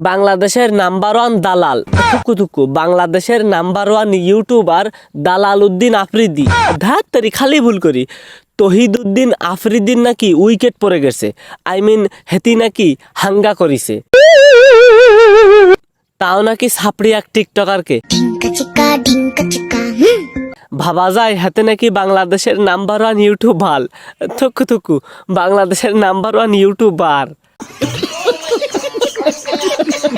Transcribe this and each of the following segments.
বাংলাদেশের number one দালাল। থুকু থুকু বাংলাদেশের নাম্বার ওয়ান ইউটিউবার দালাল উদ্দিন আফ্রিদি। ধার তারি খালি ভুল করি। তহিদুদ্দিন আফ্রিদিন নাকি উইকেট পড়ে গেছে। আই মিন হেতি নাকি হাঙ্গা করিছে। তাও নাকি সাপড়ি এক টিকটকারকে. ভাবা যায় হাতে নাকি বাংলাদেশের নাম্বার ওয়ান ইউটিউবার থুকু থুকু বাংলাদেশের number one YouTuber.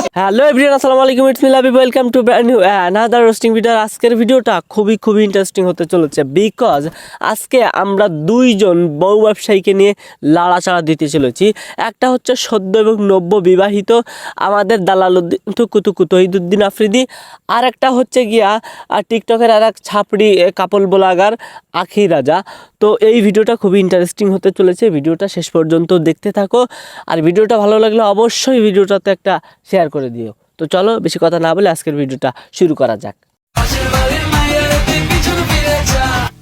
Hello everyone আসসালামু আলাইকুম it's me Labib welcome to brand new another roasting video আজকের ভিডিওটা খুবই খুবই ইন্টারেস্টিং হতে চলেছে বিকজ আজকে আমরা দুইজন বউ ব্যবসায়ীকে নিয়ে লাড়াচাড়া দিতে চলেছি। একটা হচ্ছে সদ্য এবং নব্য বিবাহিত, আমাদের দালালুদ্দিন টুকু টুকু তহিদুদ্দিন আফ্রিদি। আর একটা হচ্ছে গিয়া আর টিকটকের আর এক ছাপড়ি কাপল বোলাগার আখি রাজা। তো এই ভিডিওটা খুবই ইন্টারেস্টিং হতে চলেছে। ভিডিওটা শেষ পর্যন্ত দেখতে থাকো। আর ভিডিওটা ভালো লাগলে অবশ্যই ভিডিওটাতে একটা শেয়ার করে দিও। তো চলো বেশি কথা না বলে আজকের ভিডিওটা শুরু করা যাক।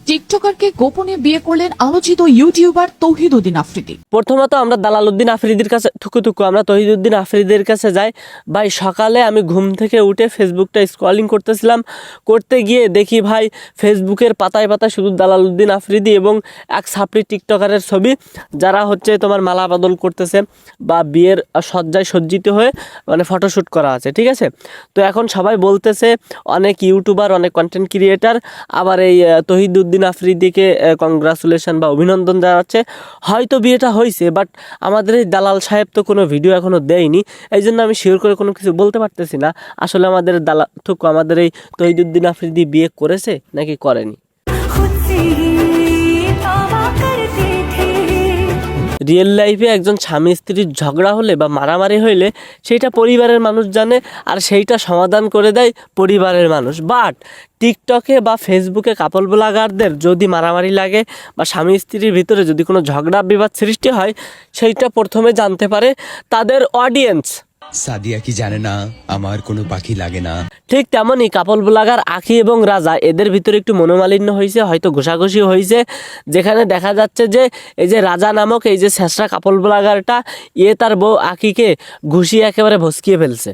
টিকটকারকে গোপনে বিয়ে করলেন আলোচিত ইউটিউবার তৌহিদুদ্দিন আফ্রিদি। প্রথমত আমরা দালালউদ্দিন আফ্রিদির কাছে থুকু থুকু আমরা তহিদুদ্দিন আফ্রিদির কাছে যাই। ভাই সকালে আমি ঘুম থেকে উঠে ফেসবুকটা স্ক্রলিং করতেছিলাম। করতে গিয়ে দেখি ভাই ফেসবুকের পাতায় পাতায় শুধু দালালউদ্দিন আফ্রিদি এবং এক সাপড়ি টিকটকারের ছবি। যারা হচ্ছে তোমার মালা বদল করতেছে বা বিয়ের সজ্জায় সজ্জিত হয়ে মানে ফটোশ্যুট করা আছে ঠিক আছে? তো এখন সবাই বলতেছে অনেক ইউটিউবার অনেক কন্টেন্ট ক্রিয়েটার আবার এই আহ, তহিদুদ্দিন আফ্রিদিকে কংগ্রাচুলেশন বা অভিনন্দন জানাচ্ছে। হয়তো বিয়েটা হয়েছে বাট আমাদের এই দালাল সাহেব তো কোনো ভিডিও এখনও দেয়নি। এই জন্য আমি শিওর করে কোনো কিছু বলতে পারতেছি না। আসলে আমাদের দালাল থুকু, আমাদের এই তহিদুদ্দিন আফ্রিদি বিয়ে করেছে নাকি করেনি? রিয়েল লাইফে একজন স্বামী স্ত্রীর ঝগড়া হলে বা মারামারি হইলে সেইটা পরিবারের মানুষ জানে আর সেইটা সমাধান করে দেয় পরিবারের মানুষ। বাট টিকটকে বা ফেসবুকে কাপল ব্লগারদের যদি মারামারি লাগে বা স্বামী স্ত্রীর ভিতরে যদি কোনো ঝগড়া বিবাদ সৃষ্টি হয়, সেইটা প্রথমে জানতে পারে তাদের অডিয়েন্স সাদিয়া কি জানে না? আমার কোনো পাখি লাগে না। ঠিক তেমনই কাপল ব্লাগার আখি এবং রাজা, এদের ভিতরে একটু মনোমালিন্য হয়েছে হয়তো ঘোষাঘুষি হয়েছে যেখানে দেখা যাচ্ছে যে এই যে রাজা নামক এই যে শেষরা কাপল ব্লাগারটা ইয়ে তার বউ আখিকে ঘুষিয়ে একেবারে ভসকিয়ে ফেলছে।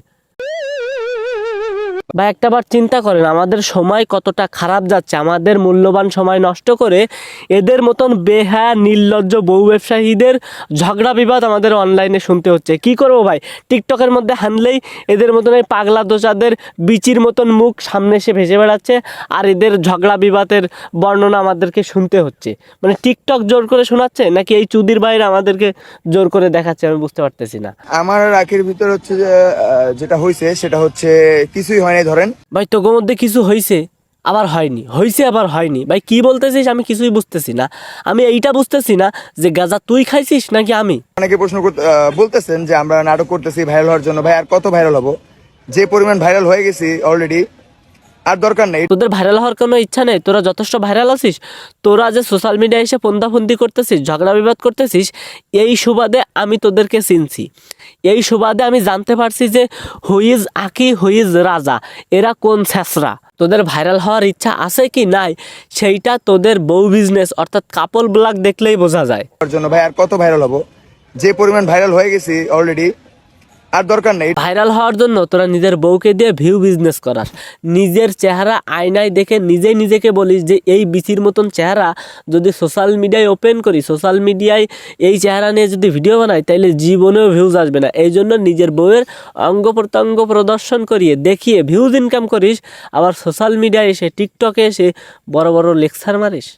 বা একটাবার চিন্তা করেন, আমাদের সময় কতটা খারাপ যাচ্ছে, আমাদের মূল্যবান সময় নষ্ট করে এদের মতন বেহা নির্লজ্জ বউ ব্যবসায়ীদের ঝগড়া বিবাদ আমাদের অনলাইনে শুনতে হচ্ছে। কি করব ভাই? টিকটকের মধ্যে হানলেই এদের মতন এই পাগলা দোষাদের বিচির মতন মুখ সামনে এসে ভেসে বেড়াচ্ছে আর এদের ঝগড়া বিবাদের বর্ণনা আমাদেরকে শুনতে হচ্ছে। মানে টিকটক জোর করে শোনাচ্ছে নাকি এই চুদির বাইরে আমাদেরকে জোর করে দেখাচ্ছে আমি বুঝতে পারতেছি না। আমার রাখির ভিতর হচ্ছে যেটা হয়েছে সেটা হচ্ছে কিছুই হয় নাই ধরেন। ভাই তোর মধ্যে কিছু হয়েছে আবার হয়নি। হয়েছে আবার হয়নি। ভাই কি বলতেছিস? আমি কিছুই বুঝতেছি না। আমি এইটা বুঝতেছি না যে গাজা তুই খাইছিস নাকি আমি? অনেকে প্রশ্ন করতে- আহ, বলতেছেন যে আমরা নাটক করতেছি ভাইরাল হওয়ার জন্য। ভাই আর কত ভাইরাল হব? যে পরিমাণ ভাইরাল হয়ে গেছি অলরেডি আর দরকার নেই। তোদের ভাইরাল হওয়ার কোনো ইচ্ছা নেই? তোরা যথেষ্ট ভাইরাল আছিস? তোরা যে সোশ্যাল মিডিয়ায় এসে ফন্দাফন্দি করতেছিস ঝগড়া বিবাদ করতেছিস এই সুবাদে আমি তোদেরকে চিনছি। এই সুবাদে আমি জানতে পারছি যে হুইজ আকি হুইজ রাজা এরা কোন ছেসরা তোদের ভাইরাল হওয়ার ইচ্ছা আছে কি নাই? সেইটা তোদের বউ বিজনেস অর্থাৎ কাপল ব্লগ দেখলেই বোঝা যায়। জন্য ভাই আর কত ভাইরাল হব? যে পরিমাণ ভাইরাল হয়ে গেছি অলরেডি আর দরকার নেই। ভাইরাল হওয়ার জন্য তোরা নিজের বউকে দিয়ে ভিউ বিজনেস করাস। নিজের চেহারা আয়নায় দেখে নিজেই নিজেকে বলিস যে এই বিচির মতন চেহারা যদি সোশ্যাল মিডিয়ায় ওপেন করি সোশ্যাল মিডিয়ায় এই চেহারা নিয়ে যদি ভিডিও বানাই তাহলে জীবনেও ভিউজ আসবে না। এই জন্য নিজের বউয়ের অঙ্গ প্রত্যঙ্গ প্রদর্শন করিয়ে, দেখিয়ে ভিউজ ইনকাম করিস। আবার সোশ্যাল মিডিয়ায় এসে টিকটকে এসে বড় বড় লেকচার মারিস।